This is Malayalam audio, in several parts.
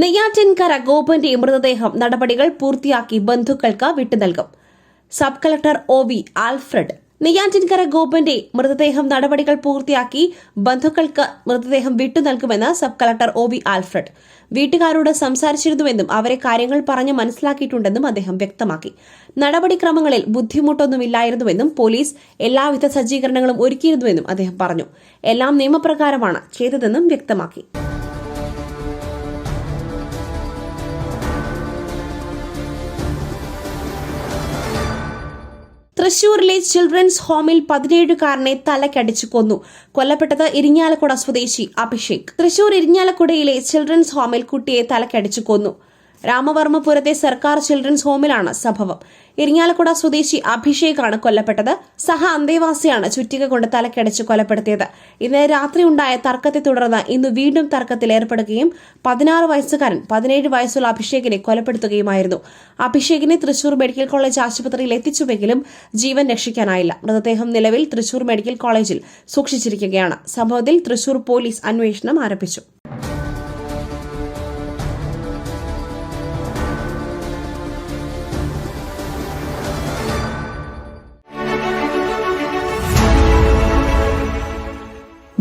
Neyyattinkara ഗോപന്റെ മൃതദേഹം നടപടികൾ പൂർത്തിയാക്കി ബന്ധുക്കൾക്ക് വിട്ടുനൽകും sub collector O V Alfred Neyyattinkara ഗോപന്റെ മൃതദേഹം നടപടികൾ പൂർത്തിയാക്കി ബന്ധുക്കൾക്ക് മൃതദേഹം വിട്ടുനൽകുമെന്ന് sub collector O V Alfred. വീട്ടുകാരോട് സംസാരിച്ചിരുന്നുവെന്നും അവരെ കാര്യങ്ങൾ പറഞ്ഞ് മനസ്സിലാക്കിയിട്ടുണ്ടെന്നും അദ്ദേഹം വ്യക്തമാക്കി. നടപടിക്രമങ്ങളിൽ ബുദ്ധിമുട്ടൊന്നുമില്ലായിരുന്നുവെന്നും പോലീസ് എല്ലാവിധ സജ്ജീകരണങ്ങളും ഒരുക്കിയിരുന്നുവെന്നും അദ്ദേഹം പറഞ്ഞു. എല്ലാം നിയമപ്രകാരമാണ് ചെയ്തതെന്നും വ്യക്തമാക്കി. തൃശൂരിലെ ചിൽഡ്രൻസ് ഹോമിൽ പതിനേഴുകാരനെ തലക്കടിച്ചു കൊന്നു. കൊല്ലപ്പെട്ടത് ഇരിഞ്ഞാലക്കുട സ്വദേശി അഭിഷേക്. തൃശൂർ ഇരിഞ്ഞാലക്കുടയിലെ ചിൽഡ്രൻസ് ഹോമിൽ കുട്ടിയെ തലക്കടിച്ചു കൊന്നു. രാമവർമ്മപുരത്തെ സർക്കാർ ചിൽഡ്രൻസ് ഹോമിലാണ് സംഭവം. ഇരിങ്ങാലക്കുട സ്വദേശി അഭിഷേകാണ് കൊല്ലപ്പെട്ടത്. സഹ അന്തേവാസിയാണ് ചുറ്റിക കൊണ്ട് തലക്കടിച്ച് കൊലപ്പെടുത്തിയത്. ഇന്നലെ രാത്രി ഉണ്ടായ തർക്കത്തെ തുടർന്ന് ഇന്ന് വീണ്ടും തർക്കത്തിൽ ഏർപ്പെടുകയും പതിനാറ് വയസ്സുകാരൻ പതിനേഴ് വയസ്സുള്ള അഭിഷേകിനെ കൊലപ്പെടുത്തുകയുമായിരുന്നു. അഭിഷേകിനെ തൃശൂർ മെഡിക്കൽ കോളേജ് ആശുപത്രിയിൽ എത്തിച്ചുവെങ്കിലും ജീവൻ രക്ഷിക്കാനായില്ല. മൃതദേഹം നിലവിൽ തൃശൂർ മെഡിക്കൽ കോളേജിൽ സൂക്ഷിച്ചിരിക്കുകയാണ്. സംഭവത്തിൽ തൃശൂർ പോലീസ് അന്വേഷണം ആരംഭിച്ചു.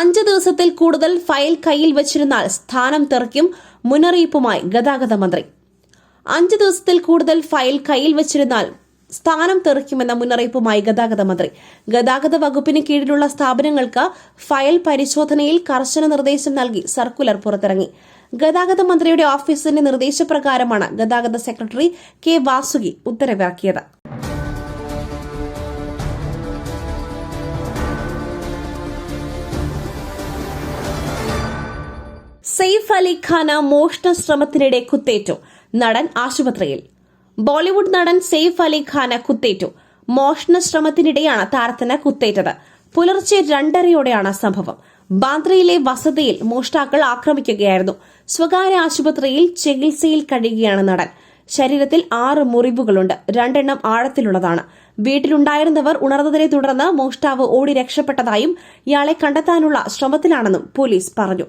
അഞ്ച് ദിവസത്തിൽ കൂടുതൽ ഫയൽ കയ്യിൽ വച്ചിരുന്നാൽ സ്ഥാനം തെറിക്കും മുന്നറിയിപ്പുമായി ഗതാഗത മന്ത്രി. അഞ്ച് ദിവസത്തിൽ കൂടുതൽ ഫയൽ കയ്യിൽ വച്ചിരുന്നാൽ സ്ഥാനം തെറിക്കുമെന്ന മുന്നറിയിപ്പുമായി ഗതാഗത മന്ത്രി. ഗതാഗത വകുപ്പിന് കീഴിലുള്ള സ്ഥാപനങ്ങൾക്ക് ഫയൽ പരിശോധനയിൽ കർശന നിർദ്ദേശം നൽകി സർക്കുലർ പുറത്തിറങ്ങി. ഗതാഗത മന്ത്രിയുടെ ഓഫീസിന്റെ നിർദ്ദേശപ്രകാരമാണ് ഗതാഗത സെക്രട്ടറി കെ വാസുകി ഉത്തരവിറക്കിയത്. സെയ്ഫ് അലി ഖാന മോഷണ ശ്രമത്തിനിടെ കുത്തേറ്റു. നടൻ ആശുപത്രിയിൽ. ബോളിവുഡ് നടൻ സെയ്ഫ് അലി ഖാന കുത്തേറ്റു. മോഷണ ശ്രമത്തിനിടെയാണ് താരത്തിന് കുത്തേറ്റത്. പുലർച്ചെ രണ്ടരയോടെയാണ് സംഭവം. ബാന്ദ്രയിലെ വസതിയിൽ മോഷ്ടാക്കൾ ആക്രമിക്കുകയായിരുന്നു. സ്വകാര്യ ആശുപത്രിയിൽ ചികിത്സയിൽ കഴിയുകയാണ് നടൻ. ശരീരത്തിൽ ആറ് മുറിവുകളുണ്ട്. രണ്ടെണ്ണം ആഴത്തിലുള്ളതാണ്. വീട്ടിലുണ്ടായിരുന്നവർ ഉണർന്നതിനെ തുടർന്ന് മോഷ്ടാവ് ഓടി രക്ഷപ്പെട്ടതായും ഇയാളെ കണ്ടെത്താനുള്ള ശ്രമത്തിലാണെന്നും പോലീസ് പറഞ്ഞു.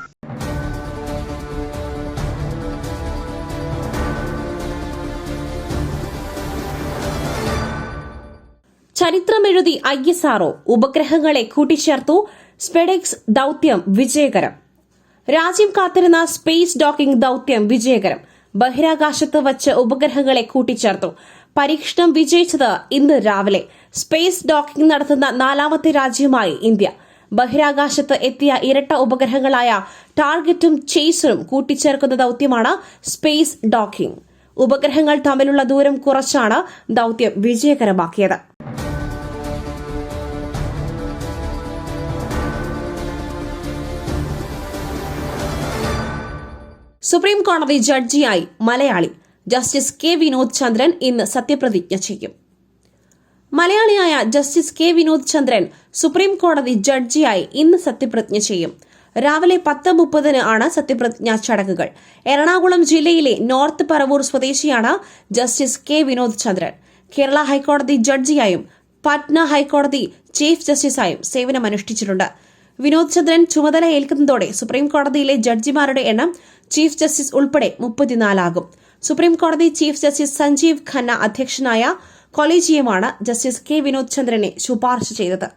ചരിത്രമെഴുതി ഐ എസ് ആർഒ ഉപഗ്രഹങ്ങളെ കൂട്ടിച്ചേർത്തു സ്പെഡെക്സ് ദൌത്യം വിജയകരം. രാജ്യം കാത്തിരുന്ന സ്പേസ് ഡോക്കിംഗ് ദൌത്യം വിജയകരം. ബഹിരാകാശത്ത് വച്ച് ഉപഗ്രഹങ്ങളെ കൂട്ടിച്ചേർത്തു. പരീക്ഷണം വിജയിച്ചത് ഇന്ന് രാവിലെ. സ്പേസ് ഡോക്കിംഗ് നടത്തുന്ന നാലാമത്തെ രാജ്യമായി ഇന്ത്യ. ബഹിരാകാശത്ത് എത്തിയ ഇരട്ട ഉപഗ്രഹങ്ങളായ ടാർഗറ്റും ചേസറും കൂട്ടിച്ചേർക്കുന്ന ദൌത്യമാണ് സ്പേസ് ഡോക്കിംഗ്. ഉപഗ്രഹങ്ങൾ തമ്മിലുള്ള ദൂരം കുറച്ചാണ് ദൌത്യം വിജയകരമാക്കിയത്. സുപ്രീം കോടതി ജഡ്ജിയായി മലയാളി ജസ്റ്റിസ് കെ വിനോദ് ചന്ദ്രൻ ഇന്ന് സത്യപ്രതിജ്ഞ ചെയ്യും. മലയാളിയായ justice K Vinod Chandran supreme കോടതി ജഡ്ജിയായി ഇന്ന് സത്യപ്രതിജ്ഞ ചെയ്യും. രാവിലെ പത്ത് മുപ്പതിന് ആണ് സത്യപ്രതിജ്ഞാ ചടങ്ങുകൾ. എറണാകുളം ജില്ലയിലെ നോർത്ത് പറവൂർ സ്വദേശിയാണ് ജസ്റ്റിസ് കെ വിനോദ് ചന്ദ്രൻ. കേരള ഹൈക്കോടതി ജഡ്ജിയായും പാറ്റ്ന ഹൈക്കോടതി ചീഫ് ജസ്റ്റിസായും സേവനമനുഷ്ഠിച്ചിട്ടുണ്ട്. വിനോദ് ചന്ദ്രൻ ചുമതല ഏൽക്കുന്നതോടെ സുപ്രീം കോടതിയിലെ ജഡ്ജിമാരുടെ എണ്ണം ചീഫ് ജസ്റ്റിസ് ഉൾപ്പെടെ മുപ്പത്തിനാലാകും. സുപ്രീം കോടതി ചീഫ് ജസ്റ്റിസ് സഞ്ജീവ് ഖന്ന അധ്യക്ഷനായ കൊളീജിയമാണ് ജസ്റ്റിസ് കെ വിനോദ് ചന്ദ്രനെ ശുപാർശ ചെയ്തത്.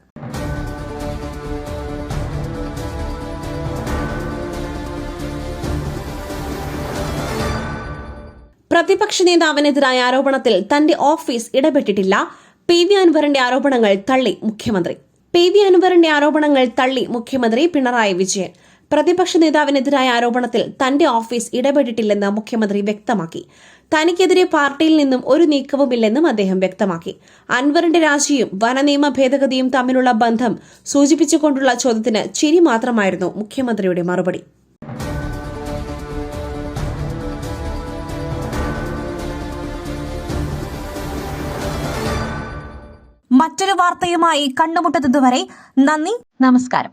പ്രതിപക്ഷ നേതാവിനെതിരായ ആരോപണത്തിൽ തന്റെ ഓഫീസ് ഇടപെട്ടിട്ടില്ല. പി വി അൻവറിന്റെ ആരോപണങ്ങൾ തള്ളി മുഖ്യമന്ത്രി. പി വി അൻവറിന്റെ ആരോപണങ്ങൾ തള്ളി മുഖ്യമന്ത്രി പിണറായി വിജയൻ. പ്രതിപക്ഷ നേതാവിനെതിരായ ആരോപണത്തിൽ തന്റെ ഓഫീസ് ഇടപെട്ടിട്ടില്ലെന്ന് മുഖ്യമന്ത്രി വ്യക്തമാക്കി. തനിക്കെതിരെ പാർട്ടിയിൽ നിന്നും ഒരു നീക്കവുമില്ലെന്നും അദ്ദേഹം വ്യക്തമാക്കി. അൻവറിന്റെ രാജിയും വനനിയമ ഭേദഗതിയും തമ്മിലുള്ള ബന്ധം സൂചിപ്പിച്ചുകൊണ്ടുള്ള ചോദ്യത്തിന് ചിരി മാത്രമായിരുന്നു മുഖ്യമന്ത്രിയുടെ മറുപടി. മറ്റൊരു വാർത്തയുമായി കണ്ടുമുട്ടുന്നതുവരെ നന്ദി നമസ്കാരം.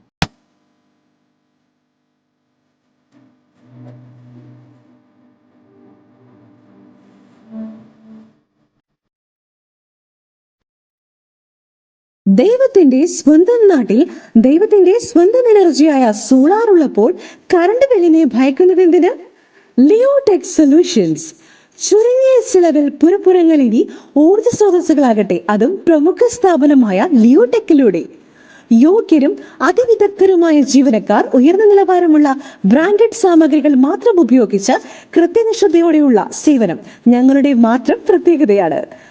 ദൈവത്തിന്റെ സ്വന്തം നാട്ടിൽ ദൈവത്തിന്റെ സ്വന്തം എനർജിയായ സോളാർ ഉള്ളപ്പോൾ കറണ്ട് ബില്ലിനെ ഭയക്കുന്നതെന്തിന്? Leotech solutions. ചുരുങ്ങിയ ചിലവിൽ പുരപ്പുറങ്ങൾ ഇനി ഊർജ സ്രോതസ്സുകളാകട്ടെ. അതും പ്രമുഖ സ്ഥാപനമായ ലിയോടെക്കിലൂടെ യോഗ്യരും അതിവിദഗ്ധരുമായ ജീവനക്കാർ ഉയർന്ന നിലവാരമുള്ള ബ്രാൻഡഡ് സാമഗ്രികൾ മാത്രം ഉപയോഗിച്ച് കൃത്യനിഷ്ഠതയോടെയുള്ള സേവനം ഞങ്ങളുടെ മാത്രം പ്രത്യേകതയാണ്.